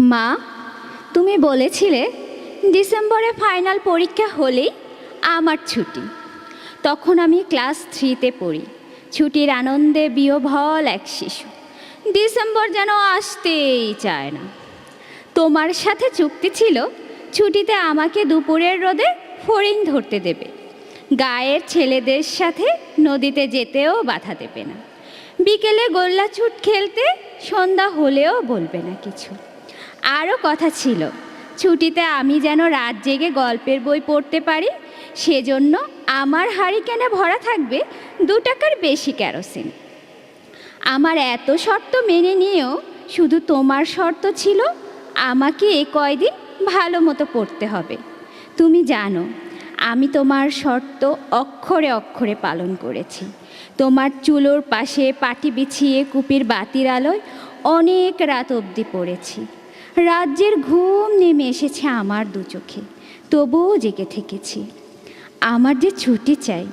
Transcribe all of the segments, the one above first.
মা, তুমি বলেছিলে ডিসেম্বরে ফাইনাল পরীক্ষা হলেই আমার ছুটি। তখন আমি ক্লাস থ্রিতে পড়ি। ছুটির আনন্দে বিয়োভল এক শিশু। ডিসেম্বর যেন আসতেই চায় না। তোমার সাথে চুক্তি ছিল ছুটিতে আমাকে দুপুরের রোদে ফড়িং ধরতে দেবে। গায়ের ছেলেদের সাথে নদীতে যেতেও বাধা দেবে না। বিকেলে গোল্লা ছুট খেলতে সন্ধ্যা হলেও বলবে না কিছু। আরও কথা ছিল, ছুটিতে আমি যেন রাত জেগে গল্পের বই পড়তে পারি, সেজন্য আমার হারিকেনে ভরা থাকবে দু টাকার বেশি ক্যারোসিন আমার এত শর্ত মেনে নিয়েও শুধু তোমার শর্ত ছিল, আমাকে এ কয়দিন ভালো মতো পড়তে হবে। তুমি জানো, আমি তোমার শর্ত অক্ষরে অক্ষরে পালন করেছি। তোমার চুলোর পাশে পাটি বিছিয়ে কুপির বাতির আলোয় অনেক রাত অবধি পড়েছি। রাজ্যের ঘুম নেমে এসেছে আমার দু চোখে। তবুও জেগে থেকেছি। আমার যে ছুটি চাই,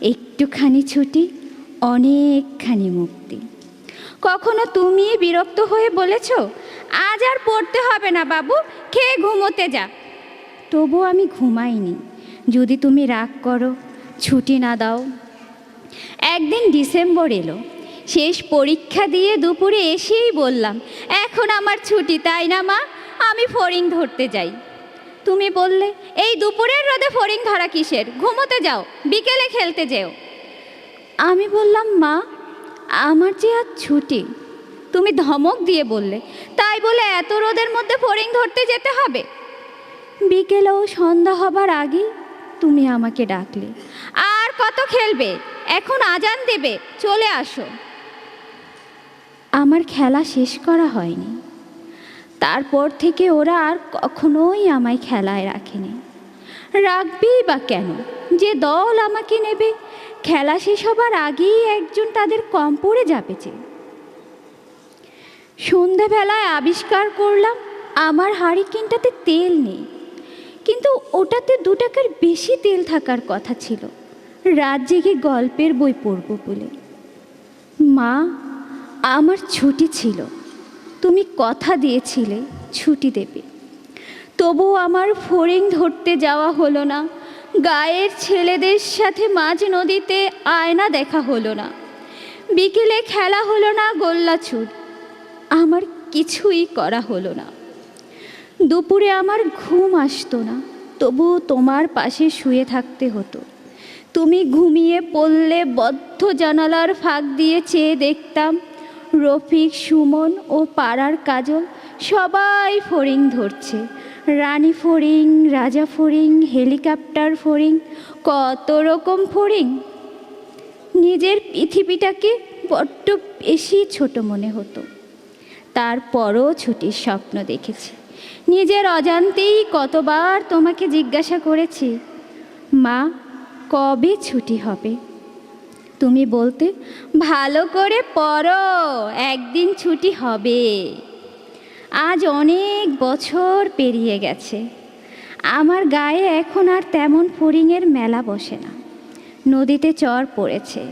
একটুখানি ছুটি, অনেকখানি মুক্তি। কখনো তুমি বিরক্ত হয়ে বলেছ, আজ আর পড়তে হবে না বাবু, খেয়ে ঘুমোতে যা। তবু আমি ঘুমাইনি। যদি তুমি রাগ করো, ছুটি না দাও। একদিন ডিসেম্বর এলো। শেষ পরীক্ষা দিয়ে দুপুরে এসেই বললাম, এখন আমার ছুটি, তাই না মা? আমি ফড়িং ধরতে যাই। তুমি বললে, এই দুপুরের রোদে ফড়িং ধরা কিসের? ঘুমোতে যাও, বিকেলে খেলতে যেও। আমি বললাম, মা, আমার যে আজ ছুটি। তুমি ধমক দিয়ে বললে, তাই বলে এত রোদের মধ্যে ফড়িং ধরতে যেতে হবে? বিকেলেও সন্ধ্যা হবার আগেই তুমি আমাকে ডাকলে। আর কত খেলবে? এখন আজান দেবে, চলে আসো। আমার খেলা শেষ করা হয়নি। তারপর থেকে ওরা আর কখনোই আমায় খেলায় রাখেনি। রাখবেই বা কেন? যে দল আমাকে নেবে, খেলা শেষ হবার আগেই একজন তাদের কম পড়ে যাবে যে। সন্ধেবেলায় আবিষ্কার করলাম, আমার হারিকেনটাতে তেল নেই। কিন্তু ওটাতে দু টাকার বেশি তেল থাকার কথা ছিল। রাত জেগে গল্পের বই পড়ব বলে। মা আমার ছুটি ছিল। তুমি কথা দিয়েছিলে ছুটি দেবে। তবু আমার ফড়িং ধরতে যাওয়া হলো না। গায়ের ছেলেদের সাথে মাঝ নদীতে আয়না দেখা হলো না। বিকেলে খেলা হলো না গোল্লা ছুট আমার কিছুই করা হলো না। দুপুরে আমার ঘুম আসতো না। তবু তোমার পাশে শুয়ে থাকতে হতো। তুমি ঘুমিয়ে পড়লে বদ্ধ জানালার ফাঁক দিয়ে চেয়ে দেখতাম রফিক, সুমন ও পাড়ার কাজল সবাই ফড়িং ধরছে। রানী ফড়িং, রাজা ফড়িং, হেলিকপ্টার ফড়িং, কত রকম ফড়িং। নিজের পৃথিবীটাকে বড্ড বেশি ছোট মনে হতো। তারপরও ছুটির স্বপ্ন দেখেছি। নিজের অজান্তেই কতবার তোমাকে জিজ্ঞাসা করেছি, মা, কবে ছুটি হবে? তুমি বলতে, ভালো করে পড়ো, একদিন ছুটি হবে। আজ অনেক বছর পেরিয়ে গেছে। আমার গায়ে এখন আর তেমন ফড়িংয়ের মেলা বসে না। নদীতে চর পড়েছে।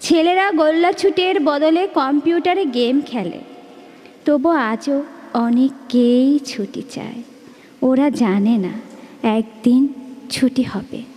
ছেলেরা গোল্লা ছুটের বদলে কম্পিউটারে গেম খেলে। তবু আজও অনেককেই ছুটি চায়। ওরা জানে না, একদিন ছুটি হবে।